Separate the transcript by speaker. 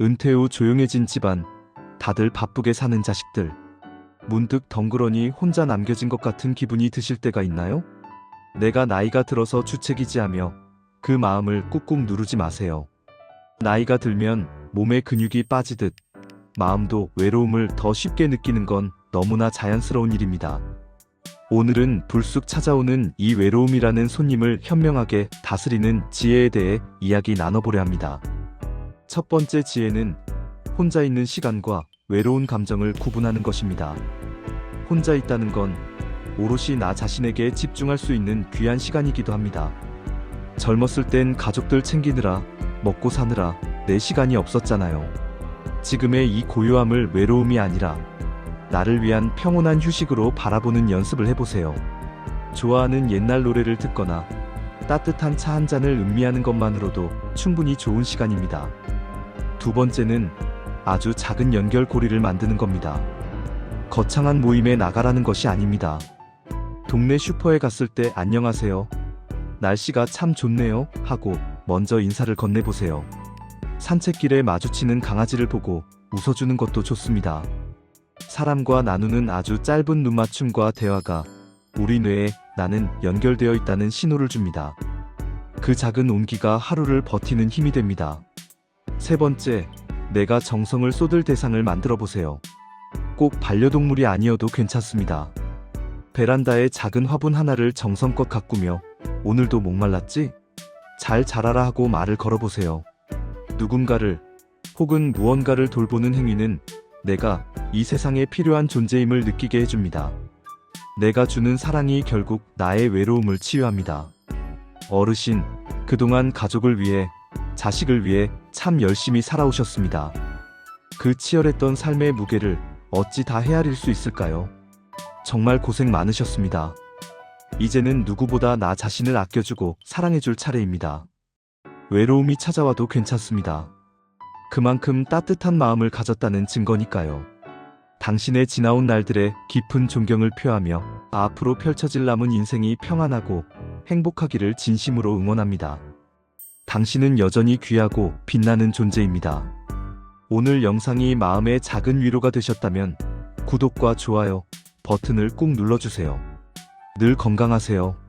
Speaker 1: 은퇴 후 조용해진 집안, 다들 바쁘게 사는 자식들. 문득 덩그러니 혼자 남겨진 것 같은 기분이 드실 때가 있나요? 내가 나이가 들어서 주책이지 하며 그 마음을 꾹꾹 누르지 마세요. 나이가 들면 몸에 근육이 빠지듯 마음도 외로움을 더 쉽게 느끼는 건 너무나 자연스러운 일입니다. 오늘은 불쑥 찾아오는 이 외로움이라는 손님을 현명하게 다스리는 지혜에 대해 이야기 나눠보려 합니다. 첫 번째 지혜는 혼자 있는 시간과 외로운 감정을 구분하는 것입니다. 혼자 있다는 건 오롯이 나 자신에게 집중할 수 있는 귀한 시간이기도 합니다. 젊었을 땐 가족들 챙기느라 먹고 사느라 내 시간이 없었잖아요. 지금의 이 고요함을 외로움이 아니라 나를 위한 평온한 휴식으로 바라보는 연습을 해보세요. 좋아하는 옛날 노래를 듣거나 따뜻한 차 한 잔을 음미하는 것만으로도 충분히 좋은 시간입니다. 두 번째는 아주 작은 연결고리를 만드는 겁니다. 거창한 모임에 나가라는 것이 아닙니다. 동네 슈퍼에 갔을 때 안녕하세요. 날씨가 참 좋네요. 하고 먼저 인사를 건네보세요. 산책길에 마주치는 강아지를 보고 웃어주는 것도 좋습니다. 사람과 나누는 아주 짧은 눈맞춤과 대화가 우리 뇌에 나는 연결되어 있다는 신호를 줍니다. 그 작은 온기가 하루를 버티는 힘이 됩니다. 세 번째, 내가 정성을 쏟을 대상을 만들어 보세요. 꼭 반려동물이 아니어도 괜찮습니다. 베란다에 작은 화분 하나를 정성껏 가꾸며 오늘도 목말랐지? 잘 자라라 하고 말을 걸어보세요. 누군가를 혹은 무언가를 돌보는 행위는 내가 이 세상에 필요한 존재임을 느끼게 해줍니다. 내가 주는 사랑이 결국 나의 외로움을 치유합니다. 어르신, 그동안 가족을 위해, 자식을 위해 참 열심히 살아오셨습니다. 그 치열했던 삶의 무게를 어찌 다 헤아릴 수 있을까요? 정말 고생 많으셨습니다. 이제는 누구보다 나 자신을 아껴주고 사랑해줄 차례입니다. 외로움이 찾아와도 괜찮습니다. 그만큼 따뜻한 마음을 가졌다는 증거니까요. 당신의 지나온 날들의 깊은 존경을 표하며 앞으로 펼쳐질 남은 인생이 평안하고 행복하기를 진심으로 응원합니다. 당신은 여전히 귀하고 빛나는 존재입니다. 오늘 영상이 마음의 작은 위로가 되셨다면 구독과 좋아요 버튼을 꾹 눌러주세요. 늘 건강하세요.